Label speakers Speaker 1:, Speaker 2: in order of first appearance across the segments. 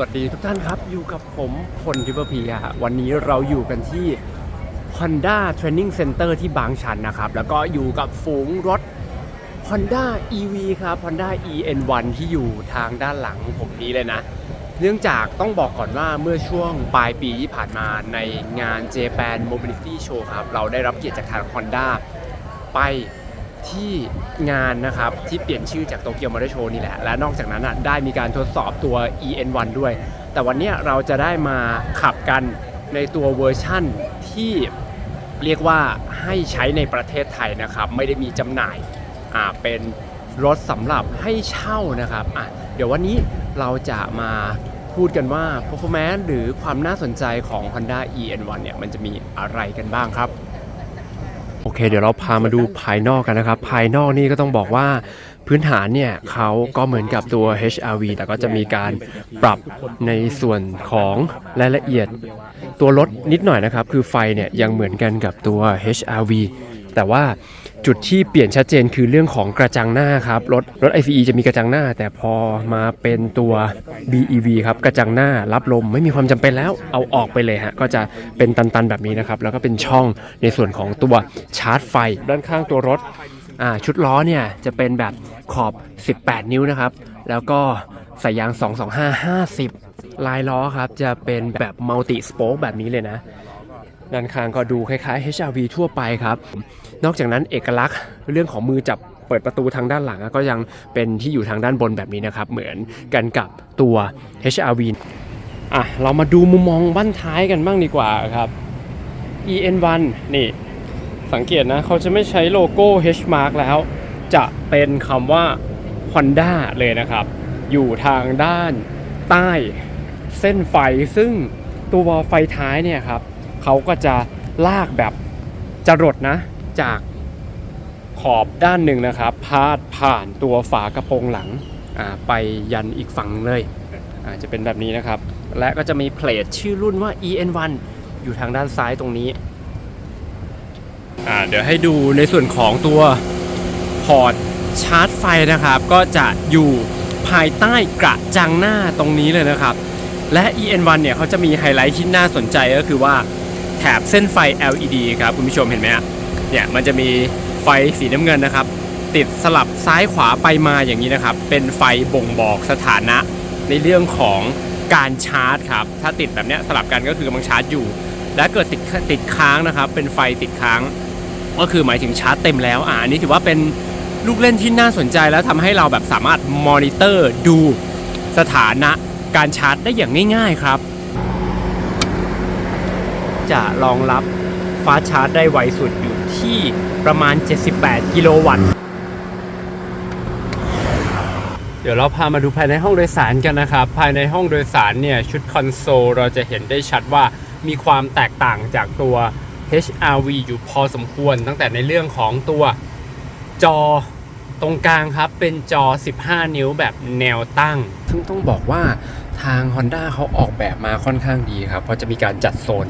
Speaker 1: วัสดีทุกท่านครับ อยู่กับผมพลทิพย์พีฮะวันนี้เราอยู่กันที่ Honda Training Center ที่บางชันนะครับ แล้วก็อยู่กับฝูงรถ Honda EV ครับ Honda EN1 ที่อยู่ทางด้านหลังผมนี้เลยนะ เนื่องจากต้องบอกก่อนว่าเมื่อช่วงปลายปีที่ผ่านมาในงาน Japan Mobility Show ครับ เราได้รับเกียรติจากทาง Honda ไป ที่งานนะครับ ที่เปลี่ยนชื่อจากโตเกียวมอเตอร์โชว์นี่แหละ และนอกจากนั้นอะได้มีการทดสอบตัว EN1 ด้วย แต่วันนี้เราจะได้มาขับกันในตัวเวอร์ชั่นที่เรียกว่าให้ใช้ในประเทศไทยนะครับ ไม่ได้มีจำหน่ายอ่าเป็นรถสำหรับให้เช่านะครับอะเดี๋ยววันนี้เราจะมาพูดกันว่า performance หรือความน่าสนใจของ Honda EN1 เนี่ยมันจะมีอะไรกันบ้างครับ อเคเดี๋ยวเราพามาดูภายนอกกันนะครับ ภายนอกนี่ก็ต้องบอกว่าพื้นฐานเนี่ยเขาก็เหมือนกับตัว HRV แต่ก็จะมีการปรับในส่วนของรายละเอียด ตัวรถนิดหน่อยนะครับ คือไฟเนี่ยยังเหมือนกันกับตัว HRV แต่ว่า จุดที่เปลี่ยนชัดเจนคือเรื่องของกระจังหน้าครับ รถรถ ICE จะมีกระจังหน้า แต่พอมาเป็นตัว BEV ครับกระจังหน้ารับลมไม่มีความจำเป็นแล้วเอาออกไปเลยฮะก็จะเป็นตันๆแบบนี้นะครับ แล้วก็เป็นช่องในส่วนของตัวชาร์จไฟ ด้านข้างตัวรถอ่าชุดล้อเนี่ยจะเป็นแบบขอบ 18 นิ้วนะครับ แล้วก็ใส่ยาง 225 50 ลายล้อครับจะเป็นแบบมัลติสโป๊กแบบนี้เลยนะ ด้านข้างก็ดูคล้ายๆ HRV ทั่วไปครับ นอกจากนั้นเอกลักษณ์เรื่องของมือจับเปิดประตูทางด้านหลังก็ยังเป็นที่อยู่ทางด้านบนแบบนี้นะครับ เหมือนกันกับตัว HRV อะเรามาดูมุมมองบ้านท้ายกันบ้างดีกว่าครับ EN1 นี่สังเกตนะเขาจะไม่ใช้โลโก้ H mark แล้ว จะเป็นคำว่า Honda เลยนะครับ อยู่ทางด้านใต้เส้นไฟซึ่งตัวไฟท้ายเนี่ยครับเขาก็จะลากแบบจรดนะ จากขอบด้านหนึ่งนะครับ พาดผ่านตัวฝากระโปรงหลังไปยันอีกฝั่งเลยจะเป็นแบบนี้นะครับ และก็จะมีเพลทชื่อรุ่นว่า EN1 อยู่ทางด้านซ้ายตรงนี้เดี๋ยวให้ดูในส่วนของตัวพอร์ตชาร์จไฟนะครับ ก็จะอยู่ภายใต้กระจังหน้าตรงนี้เลยนะครับ และ EN1 เนี่ยเขาจะมีไฮไลท์ที่น่าสนใจก็คือว่าแถบเส้นไฟ LED ครับ คุณผู้ชมเห็นไหมฮะ เนี่ยมันจะมีไฟสีน้ำเงินนะครับ ติดสลับซ้ายขวาไปมาอย่างนี้นะครับ เป็นไฟบ่งบอกสถานะในเรื่องของการชาร์จครับ ถ้าติดแบบนี้สลับกันก็คือกำลังชาร์จอยู่ และเกิดติดติดค้างนะครับ เป็นไฟติดค้าง ก็คือหมายถึงชาร์จเต็มแล้วอ่าอันนี้ถือว่าเป็นลูกเล่นที่น่าสนใจแล้วทำให้เราแบบสามารถมอนิเตอร์ดูสถานะการชาร์จได้อย่างง่าย ๆครับ จะรองรับฟ้าชาร์จได้ไวสุดอยู่ ที่ประมาณ 78 กิโลวัตต์ เดี๋ยวเราพามาดูภายในห้องโดยสารกันนะครับ ภายในห้องโดยสารเนี่ย ชุดคอนโซลเราจะเห็นได้ชัดว่ามีความแตกต่างจากตัว HRV อยู่พอสมควรตั้งแต่ในเรื่องของตัวจอตรงกลางครับเป็นจอ 15 นิ้วแบบแนวตั้ง ซึ่งต้องบอกว่าทาง Honda เขาออกแบบมาค่อนข้างดีครับ เพราะจะมีการจัดโซน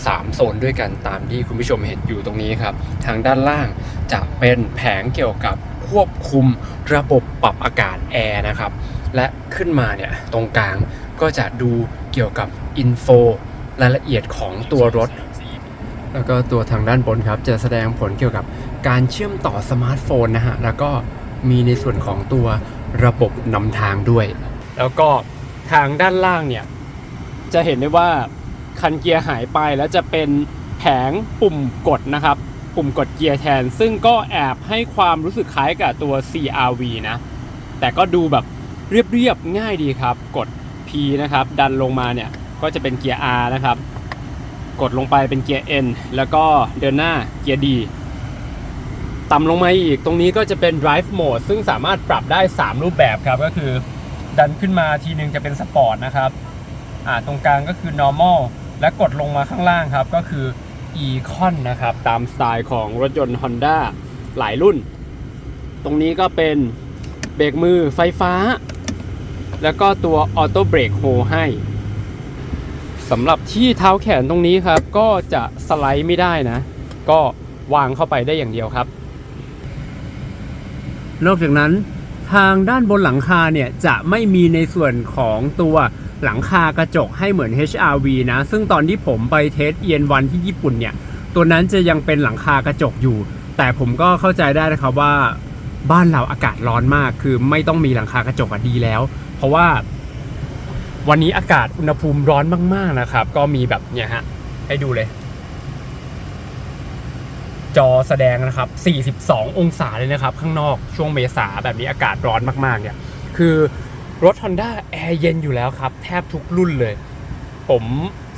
Speaker 1: 3 โซนด้วยกันตามที่คุณผู้ชมเห็นอยู่ตรงนี้ครับ ทางด้านล่างจะเป็นแผงเกี่ยวกับควบคุมระบบปรับอากาศแอร์นะครับ และขึ้นมาเนี่ยตรงกลางก็จะดูเกี่ยวกับอินโฟรายละเอียดของตัวรถ แล้วก็ตัวทางด้านบนครับ จะแสดงผลเกี่ยวกับการเชื่อมต่อสมาร์ทโฟนนะฮะ แล้วก็มีในส่วนของตัวระบบนำทางด้วย แล้วก็ทางด้านล่างเนี่ย จะเห็นได้ว่า คันเกียร์หายไปแล้วจะเป็นแผงปุ่มกดนะครับ ปุ่มกดเกียร์แทน ซึ่งก็แอบให้ความรู้สึกคล้ายกับตัว CRV นะ แต่ก็ดูแบบเรียบๆง่ายดีครับ กด P นะครับ ดันลงมาเนี่ยก็จะเป็นเกียร์ R นะครับ กดลงไปเป็นเกียร์ N แล้วก็เดินหน้าเกียร์ D ต่ำลงมาอีก ตรงนี้ก็จะเป็น drive mode ซึ่งสามารถปรับได้ 3 รูปแบบครับ ก็คือดันขึ้นมาทีนึงจะเป็นสปอร์ตนะครับ อ่า ตรงกลางก็คือ normal และกดลงมาข้างล่างครับ ก็คือ econ นะครับ ตามสไตล์ของรถยนต์ Honda หลายรุ่น ตรงนี้ก็เป็นเบรกมือไฟฟ้า แล้วก็ตัวออโต้เบรกโฮให้สำหรับที่เท้าแขนตรงนี้ครับ ก็จะสไลด์ไม่ได้นะ ก็วางเข้าไปได้อย่างเดียวครับ นอกจากนั้นทางด้านบนหลังคาเนี่ยจะไม่มีในส่วนของตัว หลังคากระจกให้เหมือน HRV นะ ซึ่งตอนที่ผมไปเทส EN1 ที่ญี่ปุ่นเนี่ย ตัวนั้นจะยังเป็นหลังคากระจกอยู่ แต่ผมก็เข้าใจได้นะครับว่าบ้านเราอากาศร้อนมาก คือไม่ต้องมีหลังคากระจกอะดีแล้ว เพราะว่า วันนี้อากาศอุณหภูมิร้อนมาก ๆนะครับ ก็มีแบบเนี่ยฮะให้ดูเลยจอแสดงนะครับ 42 องศาเลยนะครับ ข้างนอกช่วงเมษาแบบนี้อากาศร้อนมากๆ เนี่ย คือ รถ Honda แอร์เย็นอยู่แล้วครับ แทบทุกรุ่นเลย ผม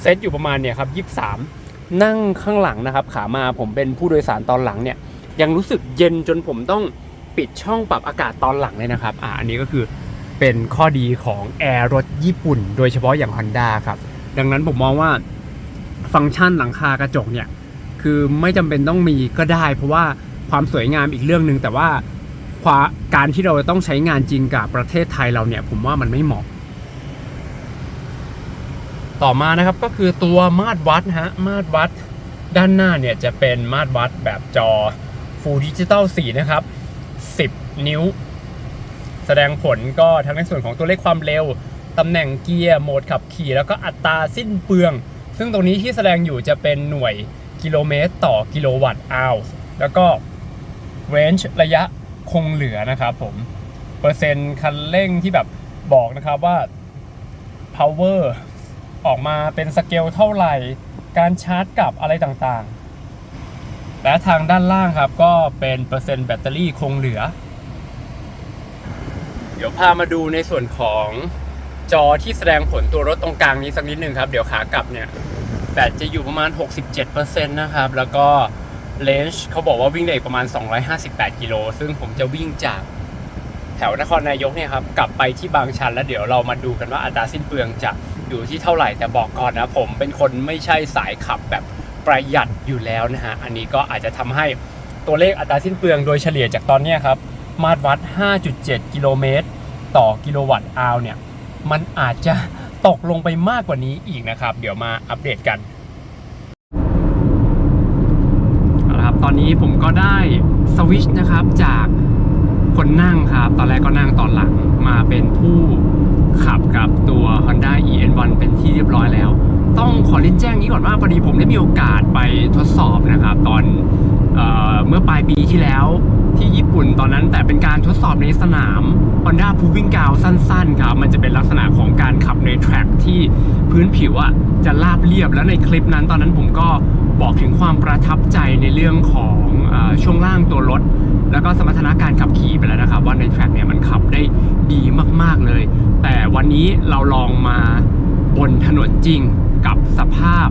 Speaker 1: เซตอยู่ประมาณเนี่ยครับ 23 นั่งข้างหลังนะครับ ขามาผมเป็นผู้โดยสารตอนหลังเนี่ย ยังรู้สึกเย็นจนผมต้องปิดช่องปรับอากาศตอนหลังเลยนะครับอ่าอันนี้ก็คือเป็นข้อดีของแอร์รถญี่ปุ่น โดยเฉพาะอย่าง Honda ครับ ดังนั้นผมมองว่าฟังก์ชันหลังคากระจกเนี่ย คือไม่จำเป็นต้องมีก็ได้ เพราะว่าความสวยงามอีกเรื่องหนึ่งแต่ว่า การที่เราต้องใช้งานจริงกับประเทศไทยเราเนี่ย ผมว่ามันไม่เหมาะ ต่อมานะครับก็คือตัวมาตรวัดฮะมาตรวัดด้านหน้าเนี่ยจะเป็นมาตรวัดแบบจอ Full Digital 4 นะครับ 10 นิ้ว แสดงผลก็ทั้งในส่วนของตัวเลขความเร็ว ตำแหน่งเกียร์ โหมดขับขี่ แล้วก็อัตราสิ้นเปลือง ซึ่งตรงนี้ที่แสดงอยู่จะเป็นหน่วยกิโลเมตร ต่อกิโลวัตต์อาวแล้วก็ range ระยะ คงเหลือนะครับผม เปอร์เซ็นต์คันเร่งที่แบบบอกนะครับว่า power ออกมาเป็นสเกลเท่าไหร่ การชาร์จกลับอะไรต่างๆ และทางด้านล่างครับก็เป็นเปอร์เซ็นต์แบตเตอรี่คงเหลือ เดี๋ยวพามาดูในส่วนของจอที่แสดงผลตัวรถตรงกลางนี้สักนิดหนึ่งครับ เดี๋ยวขากลับเนี่ยแบตจะอยู่ประมาณ 67%นะครับ แล้วก็ เลนจ์เขาบอกว่าวิ่งได้อีกประมาณ 258 กิโล ซึ่งผมจะวิ่งจากแถวนครนายกเนี่ยครับกลับไปที่บางชันแล้วเดี๋ยวเรามาดูกันว่าอัตราสิ้นเปลืองจะอยู่ที่เท่าไหร่แต่บอกก่อนนะผมเป็นคนไม่ใช่สายขับแบบประหยัดอยู่แล้วนะฮะอันนี้ก็อาจจะทำให้ตัวเลขอัตราสิ้นเปลืองโดยเฉลี่ยจากตอนนี้ครับมาตรวัด 5.7 กิโลเมตร ต่อกิโลวัตต์อาวเนี่ยมันอาจจะตกลงไปมากกว่านี้อีกนะครับ เดี๋ยวมาอัปเดตกันเวันนี้ผมก็ได้สวิชนะครับจากคนนั่งครับ ตอนแรกก็นั่งตอนหลังมาเป็นผู้ขับกับตัว Honda EN1 เป็นที่เรียบร้อยแล้ว ต้องขอเล่นแจ้งนี้ก่อนว่าพอดีผมได้มีโอกาสไปทดสอบนะครับ ตอนเออเมื่อปลายปีที่แล้วที่ญี่ปุ่นตอนนั้น แต่เป็นการทดสอบในสนาม Honda Proving g r o u n สั้นๆครับมันจะเป็นลักษณะของการขับในแทร็กที่พื้นผิวอะจะราบเรียบแล้วในคลิปนั้น ตอนนั้นผมก็บอกถึงความประทับใจในเรื่องของออช่วงล่างตัวรถ แล้วก็สมรรถนะการขับขี่ไปแล้วนะครับ ว่าในแทร็กเนี่ยมันขับได้ดีมากๆเลย แต่วันนี้เราลองมาบนถนนจริง กับสภาพ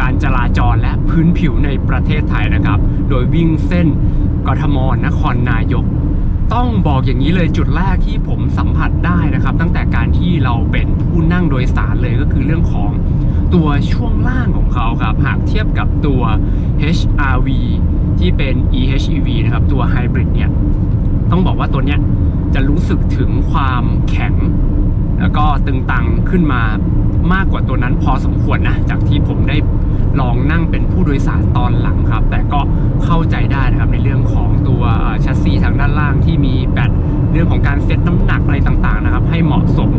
Speaker 1: การจราจรและพื้นผิวในประเทศไทยนะครับ โดยวิ่งเส้นกทมนครนายก ต้องบอกอย่างนี้เลยจุดแรกที่ผมสัมผัสได้นะครับ ตั้งแต่การที่เราเป็นผู้นั่งโดยสารเลยก็คือเรื่องของตัวช่วงล่างของเขาครับ หากเทียบกับตัว HRV ที่เป็น EHEV นะครับ ตัวไฮบริดเนี่ย ต้องบอกว่าตัวเนี้ยจะรู้สึกถึงความแข็ง แล้วก็ตึงตังขึ้นมามากกว่าตัวนั้นพอสมควรนะจากที่ผมได้ลองนั่งเป็นผู้โดยสารตอนหลังครับ แต่ก็เข้าใจได้นะครับในเรื่องของตัวแชสซีทางด้านล่างที่มีแบตเรื่องของการเซตน้ำหนักอะไรต่างๆนะครับ ให้เหมาะสม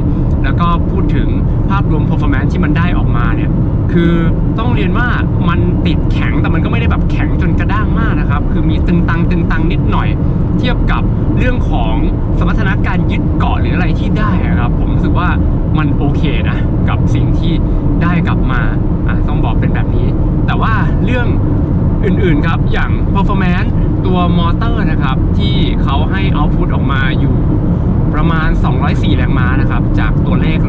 Speaker 1: แล้วก็พูดถึงภาพรวม performance ที่มันได้ออกมาเนี่ยคือต้องเรียนว่ามันติดแข็งแต่มันก็ไม่ได้แบบแข็งจนกระด้างมากนะครับ คือมีตึงตังตึงตังนิดหน่อย เทียบกับเรื่องของสมรรถนะการยึดเกาะหรืออะไรที่ได้อะครับผมรู้สึกว่ามันโอเคนะกับสิ่งที่ได้กลับมาอะต้องบอกเป็นแบบนี้ แต่ว่าเรื่องอื่นๆครับอย่าง performance ตัวมอเตอร์นะครับ ที่เขาให้ output ออกมาอยู่ประมาณ 204 แรงม้านะครับ จากตัวเลข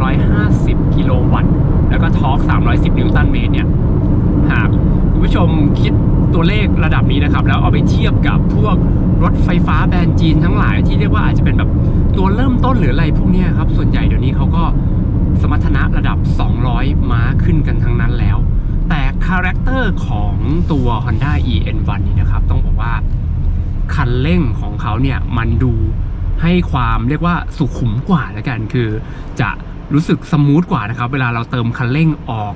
Speaker 1: 150 กิโลวัตต์ แล้วก็ทอร์ก310 นิวตันเมตรเนี่ย หากคุณผู้ชมคิด ตัวเลขระดับนี้นะครับ แล้วเอาไปเทียบกับพวกรถไฟฟ้าแบรนด์จีนทั้งหลายที่เรียกว่าอาจจะเป็นแบบตัวเริ่มต้นหรืออะไรพวกนี้ครับ ส่วนใหญ่เดี๋ยวนี้เขาก็สมรรถนะระดับ 200 ม้าขึ้นกันทั้งนั้นแล้ว แต่คาแรคเตอร์ของตัว Honda EN1 นี่นะครับ ต้องบอกว่าคันเร่งของเขาเนี่ยมันดูให้ความเรียกว่าสุขุมกว่าแล้วกัน คือจะรู้สึกสมูทกว่านะครับ เวลาเราเติมคันเร่งออก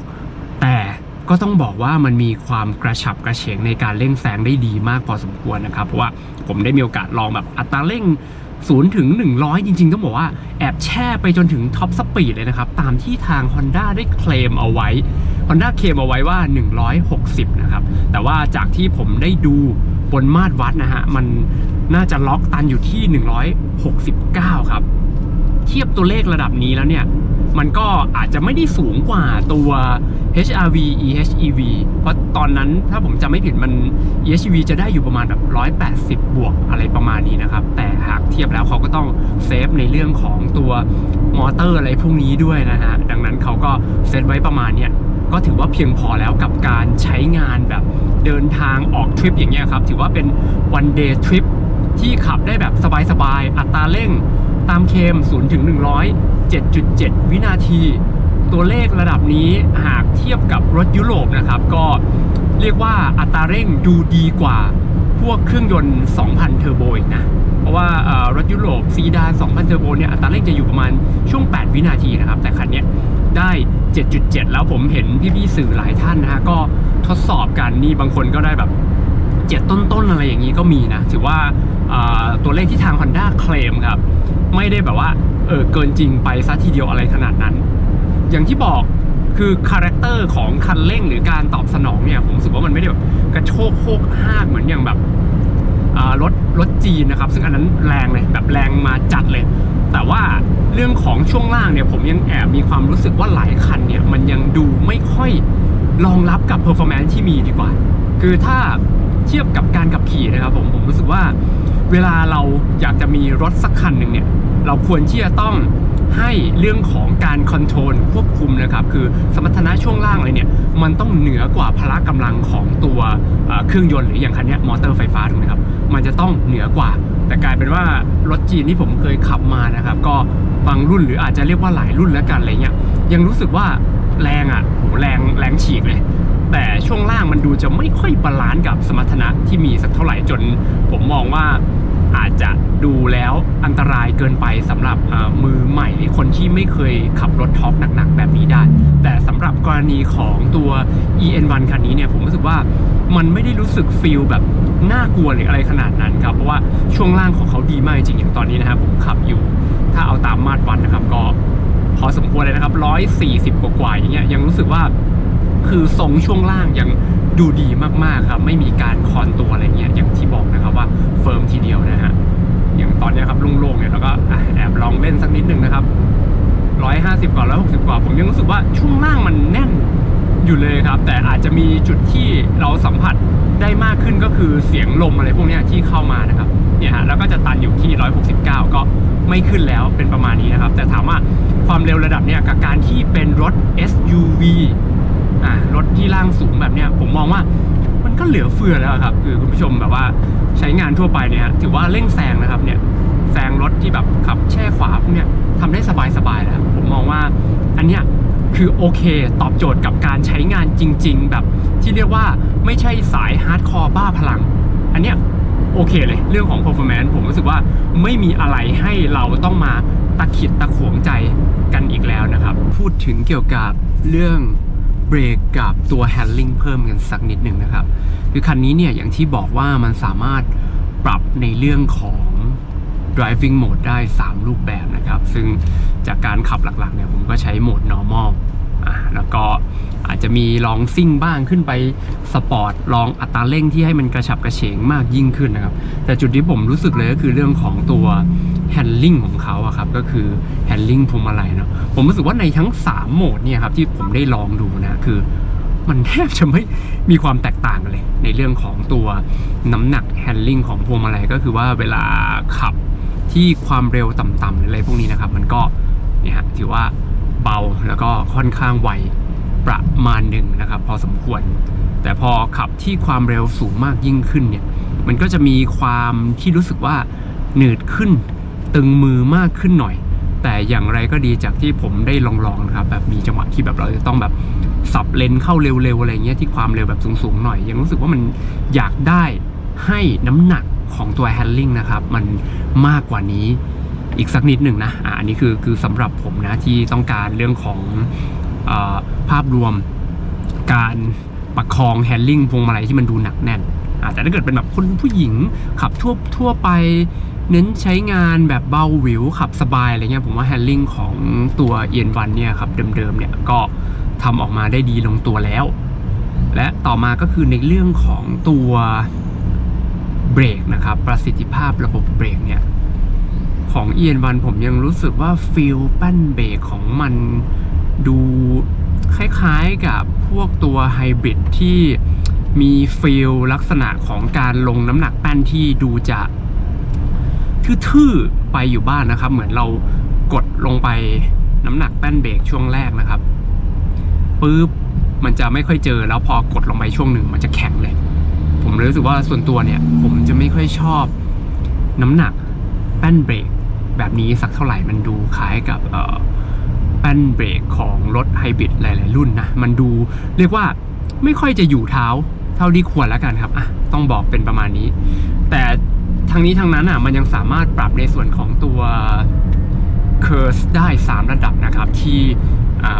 Speaker 1: ก็ต้องบอกว่ามันมีความกระฉับกระเฉงในการเร่งแซงได้ดีมากพอสมควรนะครับ เพราะว่าผมได้มีโอกาสลองแบบอัตราเร่ง0ถึง 100 จริงๆ ต้องบอกว่าแอบแช่ไปจนถึงท็อปสปีดเลยนะครับ ตามที่ทาง Honda ได้เคลมเอาไว้ Honda เคลมเอาไว้ว่า 160 นะครับ แต่ว่าจากที่ผมได้ดูบนมาตรวัดนะฮะ มันน่าจะล็อกตันอยู่ที่ 169 ครับ เทียบตัวเลขระดับนี้แล้วเนี่ย มันก็อาจจะไม่ได้สูงกว่าตัว HRV EHEV เพราะตอนนั้นถ้าผมจำไม่ผิดมัน EHEV จะได้อยู่ประมาณแบบ180 บวกอะไรประมาณนี้นะครับ แต่หากเทียบแล้วเขาก็ต้องเซฟในเรื่องของตัวมอเตอร์อะไรพวกนี้ด้วยนะฮะ ดังนั้นเขาก็เซตไว้ประมาณเนี้ยก็ถือว่าเพียงพอแล้วกับการใช้งานแบบเดินทางออกทริปอย่างเงี้ยครับ ถือว่าเป็น one day trip ที่ขับได้แบบสบายๆ อัตราเร่ง ตามเคม0ถึง100 7.7 วินาที ตัวเลขระดับนี้หากเทียบกับรถยุโรปนะครับ ก็เรียกว่าอัตราเร่งดูดีกว่าพวกเครื่องยนต์ 2,000 เทอร์โบอีกนะ เพราะว่ารถยุโรปซีดาน 2,000 เทอร์โบเนี่ยอัตราเร่งจะอยู่ประมาณช่วง 8 วินาทีนะครับ แต่คันนี้ได้ 7.7 แล้วผมเห็นพี่ๆสื่อหลายท่านนะฮะก็ทดสอบกันนี่บางคนก็ได้แบบ เจ็ดต้นๆอะไรอย่างนี้ก็มีนะ ถือว่าตัวเลขที่ทาง Honda เคลมครับ ไม่ได้แบบว่าเออเกินจริงไปซะทีเดียวอะไรขนาดนั้น อย่างที่บอกคือคาแรคเตอร์ของคันเร่งหรือการตอบสนองเนี่ย ผมรู้สึกว่ามันไม่ได้แบบกระโชกโคกห้ากเหมือนอย่างแบบรถรถจีนนะครับ ซึ่งอันนั้นแรงเลยแบบแรงมาจัดเลย แต่ว่าเรื่องของช่วงล่างเนี่ย ผมยังแอบมีความรู้สึกว่าหลายคันเนี่ย มันยังดูไม่ค่อยรองรับกับ performance ที่มีดีกว่า คือถ้า เทียบกับการขับขี่นะครับผมผมรู้สึกว่าเวลาเราอยากจะมีรถสักคันหนึ่งเนี่ยเราควรที่จะต้องให้เรื่องของการคอนโทรลควบคุมนะครับคือสมรรถนะช่วงล่างอะไรเนี่ยมันต้องเหนือกว่าพละกำลังของตัวเครื่องยนต์หรืออย่างคันนี้มอเตอร์ไฟฟ้าถูกไหมครับมันจะต้องเหนือกว่า แต่กลายเป็นว่ารถจีนที่ผมเคยขับมานะครับ ก็บางรุ่นหรืออาจจะเรียกว่าหลายรุ่นแล้วกันอะไรเงี้ยยังรู้สึกว่าแรงอะโหแรงแรงฉีกเลย แต่ช่วงล่างมันดูจะไม่ค่อยบาลานซ์กับสมรรถนะที่มีสักเท่าไหร่จน ผมมองว่าอาจจะดูแล้วอันตรายเกินไปสำหรับมือใหม่หรือคนที่ไม่เคยขับรถท็อปหนักๆ แบบนี้ได้ แต่สำหรับกรณีของตัว EN1 คันนี้เนี่ยผมรู้สึกว่ามันไม่ได้รู้สึกฟีลแบบน่ากลัวหรืออะไรขนาดนั้นครับ เพราะว่าช่วงล่างของเขาดีมากจริงอย่างตอนนี้นะครับผมขับอยู่ ถ้าเอาตามมาตรวัดนะครับก็พอสมควรเลยนะครับ140 กว่าๆอย่างเงี้ยยังรู้สึกว่า คือทรงช่วงล่างยังดูดีมากๆครับ ไม่มีการคอนตัวอะไรเงี้ยอย่างที่บอกนะครับว่าเฟิร์มทีเดียวนะฮะอย่างตอนนี้ครับโล่งๆเนี่ยเราก็แอบลองเล่นสักนิดหนึ่งนะครับร้อยห้าสิบกว่าร้อยหกสิบกว่า ผมยังรู้สึกว่าช่วงล่างมันแน่นอยู่เลยครับ แต่อาจจะมีจุดที่เราสัมผัสได้มากขึ้นก็คือเสียงลมอะไรพวกนี้ที่เข้ามานะครับเนี่ยฮะแล้วก็จะตันอยู่ที่ 169 ก็ไม่ขึ้นแล้วเป็นประมาณนี้นะครับ แต่ถามว่าความเร็วระดับเนี้ยกับการที่เป็นรถ SUV อ่ารถที่ล่างสูงแบบเนี้ยผมมองว่ามันก็เหลือเฟือแล้วครับ คือคุณผู้ชมแบบว่าใช้งานทั่วไปเนี่ยถือว่าเร่งแซงนะครับเนี่ยแซงรถที่แบบขับแช่ขวาพวกเนี้ยทำได้สบายๆแล้วผมมองว่าอันเนี้ยคือโอเคตอบโจทย์กับการใช้งานจริง ๆ แบบที่เรียกว่าไม่ใช่สายฮาร์ดคอร์บ้าพลัง อันเนี้ยโอเคเลยเรื่องของ performance ผมรู้สึกว่าไม่มีอะไรให้เราต้องมาตะขิดตะขวงใจกันอีกแล้วนะครับ พูดถึงเกี่ยวกับเรื่อง เบรกกับตัวแฮนดิ้งเพิ่มกันสักนิดหนึ่งนะครับ คือคันนี้เนี่ยอย่างที่บอกว่ามันสามารถปรับในเรื่องของ driving mode ได้ 3 รูปแบบนะครับ ซึ่งจากการขับหลักๆเนี่ยผมก็ใช้โหมด normal แล้วก็อาจจะมีลองซิ่งบ้างขึ้นไปสปอร์ตลองอัตราเร่งที่ให้มันกระฉับกระเฉงมากยิ่งขึ้นนะครับ แต่จุดที่ผมรู้สึกเลยก็คือเรื่องของตัว handling ของเขาอะครับก็คือ handling พวงมาลัยเนาะผมรู้สึกว่าในทั้ง 3 โหมดเนี่ยครับที่ผมได้ลองดูนะคือมันแทบจะไม่มีความแตกต่างกันเลย ในเรื่องของตัวน้ำหนัก handling ของพวงมาลัยก็คือว่าเวลาขับที่ความเร็วต่ำๆอะไรพวกนี้นะครับ มันก็เนี่ยฮะถือว่า เบาแล้วก็ค่อนข้างไวประมาณหนึ่งนะครับ พอสมควร แต่พอขับที่ความเร็วสูงมากยิ่งขึ้นเนี่ยมันก็จะมีความที่รู้สึกว่าหนืดขึ้น ตึงมือมากขึ้นหน่อย แต่อย่างไรก็ดีจากที่ผมได้ลองๆนะครับแบบมีจังหวะที่แบบเราจะต้องแบบสับเลนเข้าเร็วๆอะไรเงี้ยที่ความเร็วแบบสูงๆหน่อย ยังรู้สึกว่ามันอยากได้ให้น้ำหนักของตัว handling นะครับ มันมากกว่านี้ อีกสักนิดหนึ่งนะอันนี้คือคือสำหรับผมนะที่ต้องการเรื่องของอภาพรวมการประคองแฮนลิ่งพวงมาลัยที่มันดูหนักแน่นอะแต่ถ้าเกิดเป็นแบบคนผู้หญิงขับทั่วทั่วไปเน้นใช้งานแบบเบาหวิวขับสบายอะไรเงี้ยผมว่าแฮนดิ้งของตัวเอียนวันเนี่ยครับเดิมๆเนี่ยก็ทำออกมาได้ดีลงตัวแล้ว และต่อมาก็คือในเรื่องของตัวเบรกนะครับประสิทธิภาพระบบเบรกเนี่ย ของเอียนวันผมยังรู้สึกว่าฟิลแป้นเบรกของมันดูคล้ายๆกับพวกตัวไฮบริดที่มีฟิลลักษณะของการลงน้ำหนักแป้นที่ดูจะทื่อๆไปอยู่บ้านนะครับ เหมือนเรากดลงไปน้ำหนักแป้นเบรกช่วงแรกนะครับปุ๊บมันจะไม่ค่อยเจอแล้วพอกดลงไปช่วงหนึ่งมันจะแข็งเลย ผมเลยรู้สึกว่าส่วนตัวเนี่ย ผมจะไม่ค่อยชอบน้ำหนักแป้นเบรก แบบนี้สักเท่าไหร่มันดูคล้ายกับแป้นเบรกของรถไฮบริดหลาย ๆ รุ่นนะ มันดูเรียกว่าไม่ค่อยจะอยู่เท้าเท่าที่ควรแล้วกันครับอะต้องบอกเป็นประมาณนี้ แต่ทั้งนี้ทั้งนั้นอะมันยังสามารถปรับในส่วนของตัว curve ได้ 3 ระดับนะครับ ที่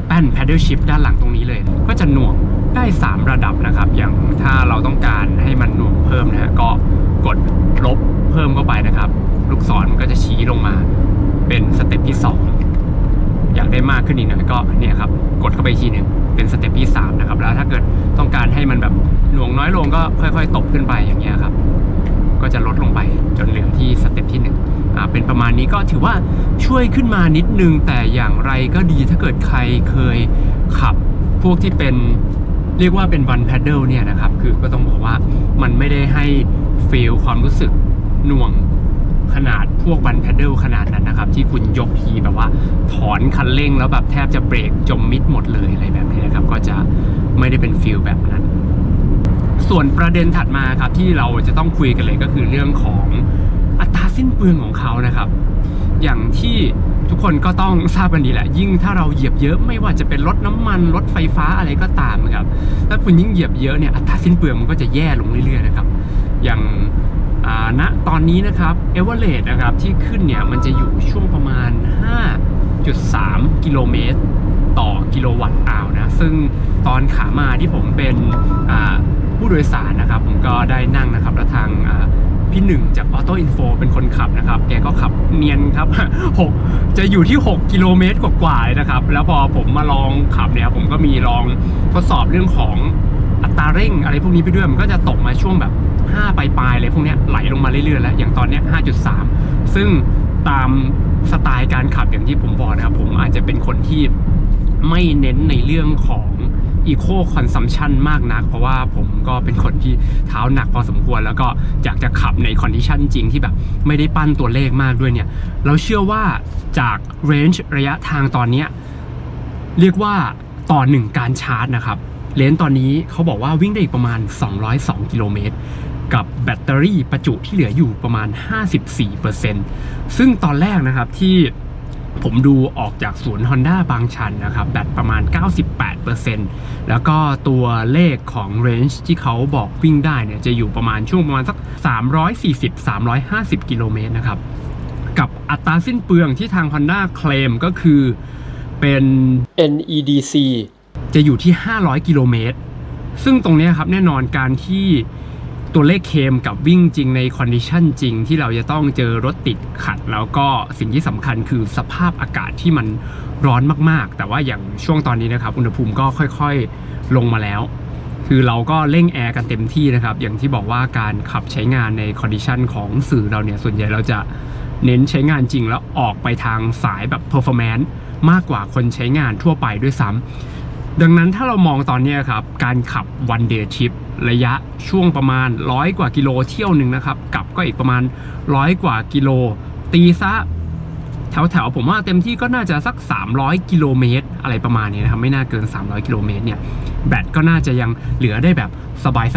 Speaker 1: แป้น paddle shift ด้านหลังตรงนี้เลย ก็จะหน่วงได้ 3 ระดับนะครับ อย่างถ้าเราต้องการให้มันหน่วงเพิ่มนะฮะก็กดลบเพิ่มเข้าไปนะครับ ลูกศรมันก็จะชี้ลงมา เป็นสเต็ปที่ 2 อยากได้มากขึ้นอีกหน่อยก็เนี่ยครับกดเข้าไปทีหนึ่งเป็นสเต็ปที่3นะครับแล้วถ้าเกิดต้องการให้มันแบบหน่วงน้อยลงก็ค่อย ๆ ตบขึ้นไปอย่างเงี้ยครับ ก็จะลดลงไปจนเหลือที่สเต็ปที่1อ่าเป็นประมาณนี้ก็ถือว่าช่วยขึ้นมานิดนึง แต่อย่างไรก็ดีถ้าเกิดใครเคยขับพวกที่เป็นเรียกว่าเป็นวันแพดเดิลเนี่ยนะครับ คือก็ต้องบอกว่ามันไม่ได้ให้ฟีลความรู้สึกหน่วง ขนาดพวกวันแพดเดิลขนาดนั้นนะครับ ที่คุณยกทีแบบว่า ถอนคันเร่งแล้วแบบแทบจะเบรกจมมิดหมดเลยอะไรแบบนี้นะครับ ก็จะไม่ได้เป็นฟีลแบบนั้น ส่วนประเด็นถัดมาครับที่เราจะต้องคุยกันเลยก็คือเรื่องของอัตราสิ้นเปลืองของเขานะครับ อย่างที่ทุกคนก็ต้องทราบกันดีแหละ ยิ่งถ้าเราเหยียบเยอะไม่ว่าจะเป็นรถน้ำมันรถไฟฟ้าอะไรก็ตามครับถ้าคุณยิ่งเหยียบเยอะเนี่ยอัตราสิ้นเปลืองมันก็จะแย่ลงเรื่อยๆนะครับอย่าง อ่าณตอนนี้นะครับเอเวอเรสนะครับที่ขึ้นเนี่ยมันจะอยู่ช่วงประมาณ 5.3 กิโลเมตร ต่อกิโลวัตต์อาวนะซึ่งตอนขามาที่ผมเป็นผู้โดยสารนะครับ ผมก็ได้นั่งนะครับแล้วทางพี่หนึ่งจากออโต้อินโฟเป็นคนขับนะครับ แกก็ขับเนียนครับ 6 จะอยู่ที่ 6 กิโลเมตรกว่าๆเลยนะครับ แล้วพอผมมาลองขับเนี่ยผมก็มีลองทดสอบเรื่องของอัตราเร่งอะไรพวกนี้ไปด้วยมันก็จะตกมาช่วงแบบ 5ปลายๆอะไรพวกนี้ไหลลงมาเรื่อยๆแล้ว อย่างตอนนี้ 5.3 ซึ่งตามสไตล์การขับอย่างที่ผมบอกนะครับ ผมอาจจะเป็นคนที่ไม่เน้นในเรื่องของ Eco Consumption มากนัก เพราะว่าผมก็เป็นคนที่เท้าหนักพอสมควร แล้วก็อยากจะขับในคอนดิชันจริงที่แบบไม่ได้ปั้นตัวเลขมากด้วยเนี่ย เราเชื่อว่าจากเรนจ์ระยะทางตอนนี้ เรียกว่าต่อหนึ่งการชาร์จนะครับ เลนตอนนี้เขาบอกว่าวิ่งได้อีกประมาณ 202 กิโลเมตร กับแบตเตอรี่ประจุที่เหลืออยู่ประมาณ 54%ซึ่งตอนแรกนะครับที่ผมดูออกจากศูนย์ Honda บางชันนะครับ แบตประมาณ 98%แล้วก็ตัวเลขของ range ที่เขาบอกวิ่งได้เนี่ย จะอยู่ประมาณช่วงประมาณสัก 340-350 กิโลเมตรนะครับ กับอัตราสิ้นเปลืองที่ทาง Honda เคลมก็คือเป็น NEDC จะอยู่ที่ 500 กิโลเมตร ซึ่งตรงเนี้ยครับแน่นอนการที่ ตัวเลขเคมกับวิ่งจริงในคอนดิชันจริงที่เราจะต้องเจอรถติดขัด แล้วก็สิ่งที่สำคัญคือสภาพอากาศที่มันร้อนมากๆ แต่ว่าอย่างช่วงตอนนี้นะครับ อุณหภูมิก็ค่อยๆลงมาแล้ว คือเราก็เร่งแอร์กันเต็มที่นะครับ อย่างที่บอกว่าการขับใช้งานในคอนดิชันของสื่อเราเนี่ยส่วนใหญ่เราจะเน้นใช้งานจริงแล้วออกไปทางสายแบบ performance มากกว่าคนใช้งานทั่วไปด้วยซ้ำ ดังนั้นถ้าเรามองตอนนี้ครับ การขับ one day trip ระยะช่วงประมาณร้อยกว่ากิโลเที่ยวหนึ่งนะครับกลับก็อีกประมาณร้อยกว่ากิโล ตีซะแถวๆผมว่าเต็มที่ก็น่าจะสัก 300 กิโลเมตร อะไรประมาณนี้นะครับ ไม่น่าเกิน 300 กิโลเมตรเนี่ยแบตก็น่าจะยังเหลือได้แบบ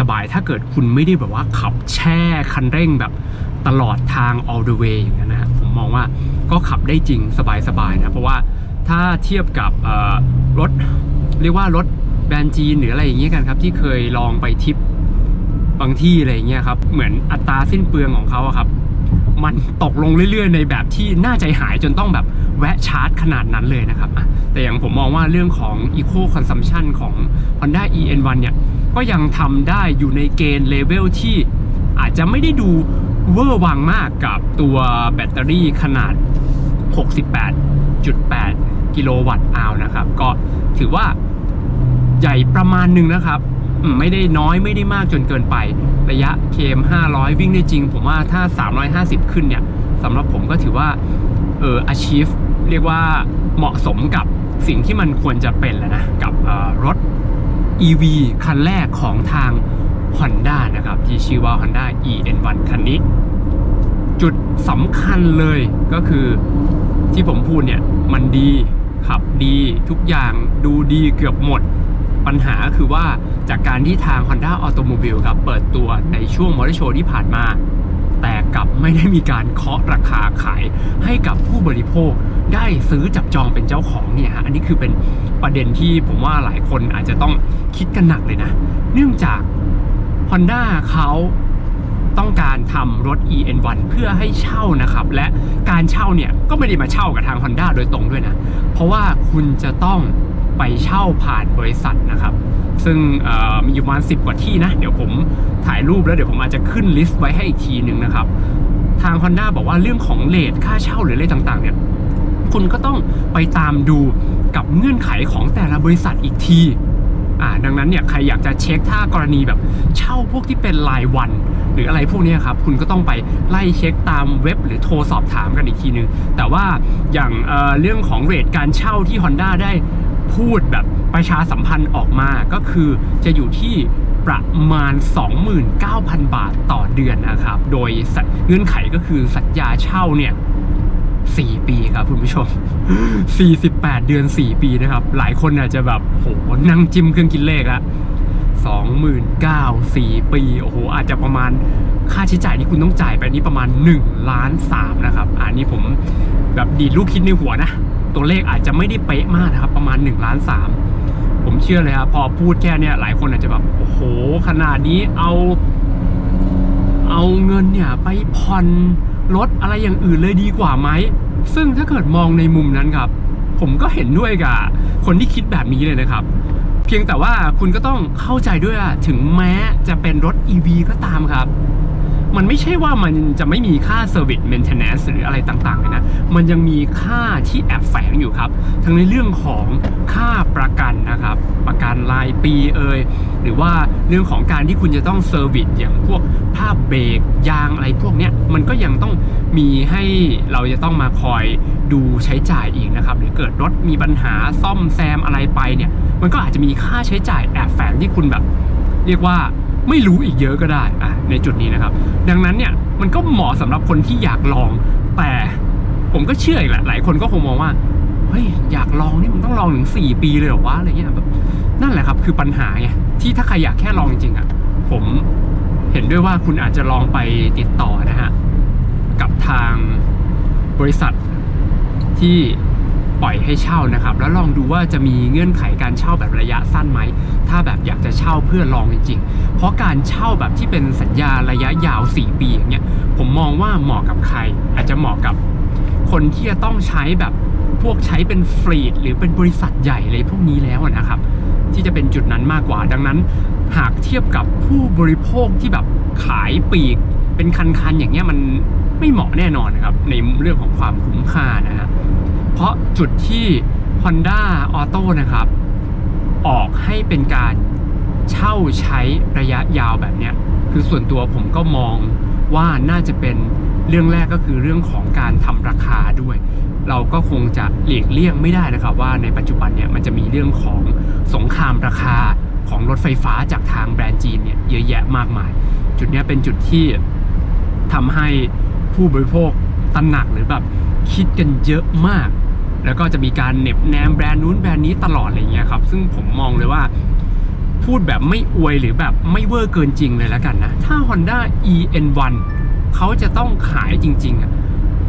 Speaker 1: สบายๆ ถ้าเกิดคุณไม่ได้แบบว่าขับแช่คันเร่งแบบตลอดทาง all the way อย่างนั้นนะผมมองว่าก็ขับได้จริงสบายๆนะ เพราะว่าถ้าเทียบกับรถ เรียกว่ารถแบรนด์จีนหรืออะไรอย่างเงี้ยกันครับที่เคยลองไปทริปบางที่อะไรอย่างเงี้ยครับเหมือนอัตราสิ้นเปลืองของเขาครับ มันตกลงเรื่อยๆ ในแบบที่น่าใจหายจนต้องแบบแวะชาร์จขนาดนั้นเลยนะครับ แต่อย่างผมมองว่าเรื่องของ Eco Consumption ของ Honda EN1 เนี่ย ก็ยังทำได้อยู่ในเกณฑ์เลเวลที่อาจจะไม่ได้ดูเวอร์วังมากกับตัวแบตเตอรี่ขนาด 68.8 กิโลวัตต์อาวนะครับ ก็ถือว่าใหญ่ประมาณหนึ่งนะครับ ไม่ได้น้อยไม่ได้มากจนเกินไป ระยะ KM 500 วิ่งได้จริง ผมว่าถ้า 350 ขึ้นเนี่ยสำหรับผมก็ถือว่าเออ achieve เรียกว่าเหมาะสมกับสิ่งที่มันควรจะเป็นแหละนะ กับเอ่อรถ EV คันแรกของทาง Honda นะครับ ที่ชื่อว่า Honda EN1 คันนี้ จุดสำคัญเลยก็คือที่ผมพูดเนี่ย มันดี ขับดีทุกอย่างดูดีเกือบหมด ปัญหาคือว่าจากการที่ทาง Honda Automobile ครับเปิดตัวในช่วงมอเตอร์โชว์ที่ผ่านมา แต่กลับไม่ได้มีการเคาะราคาขายให้กับผู้บริโภคได้ซื้อจับจองเป็นเจ้าของเนี่ยฮะอันนี้คือเป็นประเด็นที่ผมว่าหลายคนอาจจะต้องคิดกันหนักเลยนะ เนื่องจาก Honda เขา ต้องการทำรถ EN1 เพื่อให้เช่านะครับ และการเช่าเนี่ยก็ไม่ได้มาเช่ากับทาง Honda โดยตรงด้วยนะ เพราะว่าคุณจะต้องไปเช่าผ่านบริษัทนะครับ ซึ่งมีอยู่ประมาณ10 กว่าที่นะ เดี๋ยวผมถ่ายรูปแล้วเดี๋ยวผมอาจจะขึ้นลิสต์ไว้ให้อีกทีหนึ่งนะครับ ทาง Honda บอกว่าเรื่องของเลทค่าเช่าหรืออะไรต่างๆ เนี่ยคุณก็ต้องไปตามดูกับเงื่อนไขของแต่ละบริษัทอีกที อ่าดังนั้นเนี่ยใครอยากจะเช็คถ้ากรณีแบบเช่าพวกที่เป็นรายวัน หรืออะไรพวกนี้ครับคุณก็ต้องไปไล่เช็คตามเว็บหรือโทรสอบถามกันอีกทีนึง แต่ว่าอย่างเเรื่องของเรทการเช่าที่ Honda ได้พูดแบบประชาสัมพันธ์ออกมาก็คือจะอยู่ที่ประมาณ 29,000 บาทต่อเดือนนะครับ โดยเงื่อนไขก็คือสัญญาเช่าเนี่ย 4 ปีครับคุณผู้ชม 48 เดือน 4 ปีนะครับ หลายคนอาจจะแบบโหนั่งจิ้มเครื่องคิดเลขละ29,000 4 ปีโอ้โหอาจจะประมาณค่าใช้จ่ายที่คุณต้องจ่ายไปนี้ประมาณ1ล้าน3นะครับ อันนี้ผมแบบดีดลูกคิดในหัวนะ ตัวเลขอาจจะไม่ได้เป๊ะมากนะครับ ประมาณ1ล้าน3ผมเชื่อเลยครับพอพูดแค่เนี้ยหลายคนอาจจะแบบโอ้โห ขนาดนี้เอา เอาเงินเนี่ยไปผ่อน รถอะไรอย่างอื่นเลยดีกว่าไหม ซึ่งถ้าเกิดมองในมุมนั้นครับ ผมก็เห็นด้วยกับคนที่คิดแบบนี้เลยนะครับ เพียงแต่ว่าคุณก็ต้องเข้าใจด้วยถึงแม้จะเป็นรถ EV ก็ตามครับ มันไม่ใช่ว่ามันจะไม่มีค่า Service Maintenance หรืออะไรต่างๆเลยนะ มันยังมีค่าที่แอบแฝงอยู่ครับ ทั้งในเรื่องของค่าประกันนะครับ ประกันรายปีเอ่ยหรือว่าเรื่องของการที่คุณจะต้องเซอร์วิสอย่างพวกภาพเบรกยางอะไรพวกเนี้ยมันก็ยังต้องมีให้เราจะต้องมาคอยดูใช้จ่ายอีกนะครับหรือเกิดรถมีปัญหาซ่อมแซมอะไรไปเนี่ย มันก็อาจจะมีค่าใช้จ่ายแอบแฝงที่คุณแบบ เรียกว่า ไม่รู้อีกเยอะก็ได้อะในจุดนี้นะครับ ดังนั้นเนี่ยมันก็เหมาะสำหรับคนที่อยากลอง แต่ผมก็เชื่ออีกแหละหลายคนก็คงมองว่าเฮ้ยอยากลองนี่มันต้องลองถึง4ปีเลยหรอวะอะไรเงี้ยแบบนั่นแหละครับคือปัญหาไงที่ถ้าใครอยากแค่ลองจริงๆอะผมเห็นด้วยว่าคุณอาจจะลองไปติดต่อนะฮะกับทางบริษัทที่ ปล่อยให้เช่านะครับ แล้วลองดูว่าจะมีเงื่อนไขการเช่าแบบระยะสั้นไหม ถ้าแบบอยากจะเช่าเพื่อลองจริงๆ เพราะการเช่าแบบที่เป็นสัญญาระยะยาว 4 ปีอย่างเงี้ย ผมมองว่าเหมาะกับใคร อาจจะเหมาะกับคนที่จะต้องใช้แบบพวกใช้เป็นฟรีดหรือเป็นบริษัทใหญ่เลยพวกนี้แล้วนะครับ ที่จะเป็นจุดนั้นมากกว่า ดังนั้น หากเทียบกับผู้บริโภคที่แบบขายปีก เป็นคันๆอย่างเงี้ยมันไม่เหมาะแน่นอนนะครับในเรื่องของความคุ้มค่านะฮะ เพราะจุดที่ Honda Auto นะครับ ออกให้เป็นการเช่าใช้ระยะยาวแบบเนี้ยคือส่วนตัวผมก็มองว่าน่าจะเป็นเรื่องแรกก็คือเรื่องของการทำราคาด้วย เราก็คงจะหลีกเลี่ยงไม่ได้นะครับ ว่าในปัจจุบันเนี่ยมันจะมีเรื่องของสงครามราคาของรถไฟฟ้าจากทางแบรนด์จีนเนี่ยเยอะแยะมากมาย จุดนี้เป็นจุดที่ทำให้ผู้บริโภคตระหนักหรือแบบคิดกันเยอะมาก แล้วก็จะมีการเน็บแนมแบรนด์นู้นแบรนด์นี้ตลอดอะไรเงี้ยครับ ซึ่งผมมองเลยว่า พูดแบบไม่อวยหรือแบบไม่เวอร์เกินจริงเลยแล้วกันนะ ถ้า Honda EN1 เขาจะต้องขายจริงๆอะ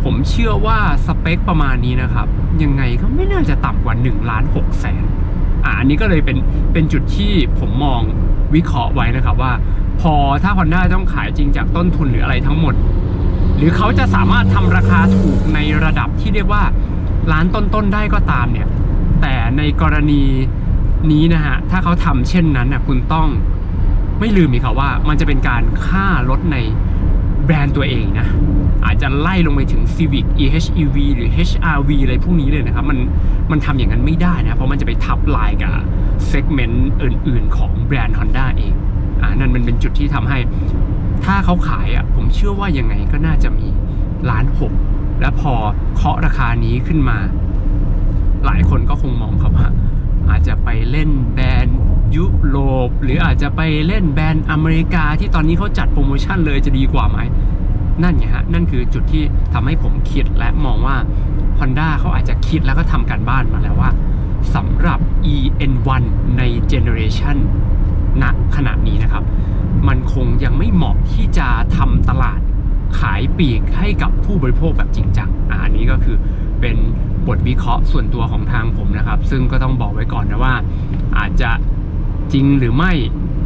Speaker 1: ผมเชื่อว่าสเปคประมาณนี้นะครับ ยังไงก็ไม่น่าจะต่ำกว่า1ล้าน6แสนอ่าอันนี้ก็เลยเป็นเป็นจุดที่ผมมองวิเคราะห์ไว้นะครับว่า พอถ้า Honda ต้องขายจริงจากต้นทุนหรืออะไรทั้งหมด หรือเขาจะสามารถทำราคาถูกในระดับที่เรียกว่า ร้านต้นๆได้ก็ตามเนี่ย แต่ในกรณีนี้นะฮะ ถ้าเขาทำเช่นนั้นนะคุณต้องไม่ลืมอีกครับว่า มันจะเป็นการฆ่ารถในแบรนด์ตัวเองนะ อาจจะไล่ลงไปถึง Civic EHEV หรือ HRV อะไรพวกนี้เลยนะครับ มันมันทำอย่างนั้นไม่ได้นะ เพราะมันจะไปทับลายกับเซกเมนต์อื่นๆ ของแบรนด์ Honda เองอ่านั่นมันเป็นจุดที่ทำให้ ถ้าเขาขายอะผมเชื่อว่ายังไงก็น่าจะมีล้านหก และพอเคาะราคานี้ขึ้นมา หลายคนก็คงมองครับว่าอาจจะไปเล่นแบรนด์ยุโรปหรืออาจจะไปเล่นแบรนด์อเมริกาที่ตอนนี้เขาจัดโปรโมชั่นเลยจะดีกว่าไหมนั่นไงฮะ นั่นคือจุดที่ทำให้ผมคิดและมองว่า Honda เขาอาจจะคิดแล้วก็ทำการบ้านมาแล้วว่าสำหรับ EN1 ในเจเนอเรชันณขณะนี้นะครับ มันคงยังไม่เหมาะที่จะทำตลาด ขายปีกให้กับผู้บริโภคแบบจริงจังอันนี้ก็คือเป็นบทวิเคราะห์ส่วนตัวของทางผมนะครับ ซึ่งก็ต้องบอกไว้ก่อนนะว่า อาจจะจริงหรือไม่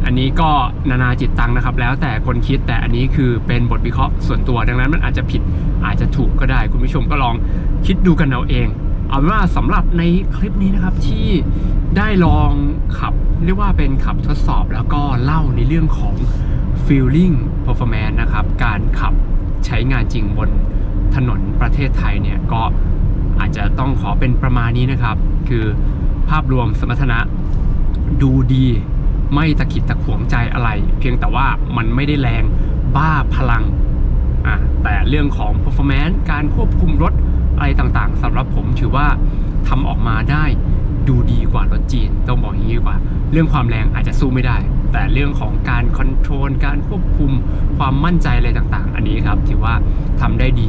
Speaker 1: อันนี้ก็นานาจิตตังนะครับ แล้วแต่คนคิดแต่อันนี้คือเป็นบทวิเคราะห์ส่วนตัว ดังนั้นมันอาจจะผิดอาจจะถูกก็ได้ คุณผู้ชมก็ลองคิดดูกันเอาเอง เอาว่าสำหรับในคลิปนี้นะครับที่ได้ลองขับเรียกว่าเป็นขับทดสอบแล้วก็เล่าในเรื่องของ feeling performance นะครับ การขับ ใช้งานจริงบนถนนประเทศไทยเนี่ยก็อาจจะต้องขอเป็นประมาณนี้นะครับ คือภาพรวมสมรรถนะดูดีไม่ตะขิดตะขวงใจอะไร เพียงแต่ว่ามันไม่ได้แรงบ้าพลังอะแต่เรื่องของ performance การควบคุมรถอะไรต่างๆสำหรับผมถือว่าทำออกมาได้ดูดีกว่ารถจีน ต้องบอกอย่างนี้ดีกว่า เรื่องความแรงอาจจะสู้ไม่ได้ แต่เรื่องของการคอนโทรลการควบคุมความมั่นใจอะไรต่างๆ อันนี้ครับถือว่าทำได้ดี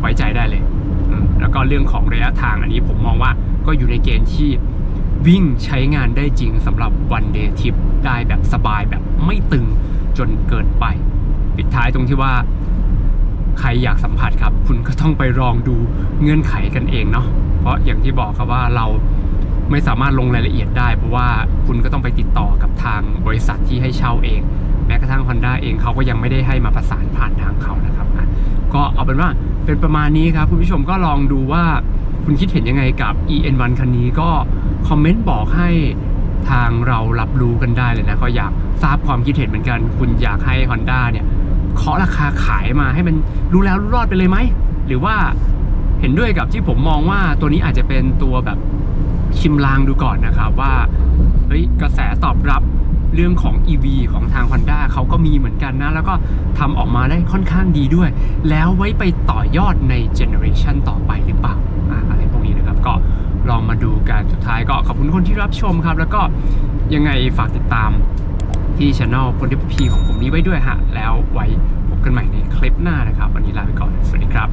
Speaker 1: ไว้ใจได้เลย แล้วก็เรื่องของระยะทางอันนี้ผมมองว่าก็อยู่ในเกณฑ์ที่วิ่งใช้งานได้จริงสำหรับวันเดย์ทริปได้แบบสบายแบบไม่ตึงจนเกินไป ปิดท้ายตรงที่ว่าใครอยากสัมผัสครับ คุณก็ต้องไปลองดูเงื่อนไขกันเองเนาะเพราะอย่างที่บอกครับว่าเราไม่สามารถลงรายละเอียดได้ เพราะว่าคุณก็ต้องไปติดต่อกับทาง ที่ให้เช่าเอง แม้กระทั่ง Honda เองเขาก็ยังไม่ได้ให้มาประสานผ่านทางเขานะครับอะก็เอาเป็นว่าเป็นประมาณนี้ครับคุณผู้ชมก็ลองดูว่าคุณคิดเห็นยังไงกับ EN1 คันนี้ก็คอมเมนต์บอกให้ทางเรารับรู้กันได้เลยนะก็อยากทราบความคิดเห็นเหมือนกัน คุณอยากให้ Honda เนี่ยเคาะราคาขายมาให้มันรู้แล้วรู้รอดไปเลยไหม หรือว่าเห็นด้วยกับที่ผมมองว่าตัวนี้อาจจะเป็นตัวแบบชิมลางดูก่อนนะครับว่าเฮ้ยกระแสตอบรับ เรื่องของ EV ของทาง Honda เขาก็มีเหมือนกันนะ แล้วก็ทำออกมาได้ค่อนข้างดีด้วย แล้วไว้ไปต่อยอดในเจเนอเรชันต่อไปหรือเปล่าอะไรพวกนี้นะครับ ก็ลองมาดูกันสุดท้ายก็ขอบคุณคนที่รับชมครับ แล้วก็ยังไงฝากติดตามที่ช anel พลทิพีของผมนี้ไว้ด้วยฮะ แล้วไว้พบกันใหม่ในคลิปหน้านะครับ วันนี้ลาไปก่อน สวัสดีครับ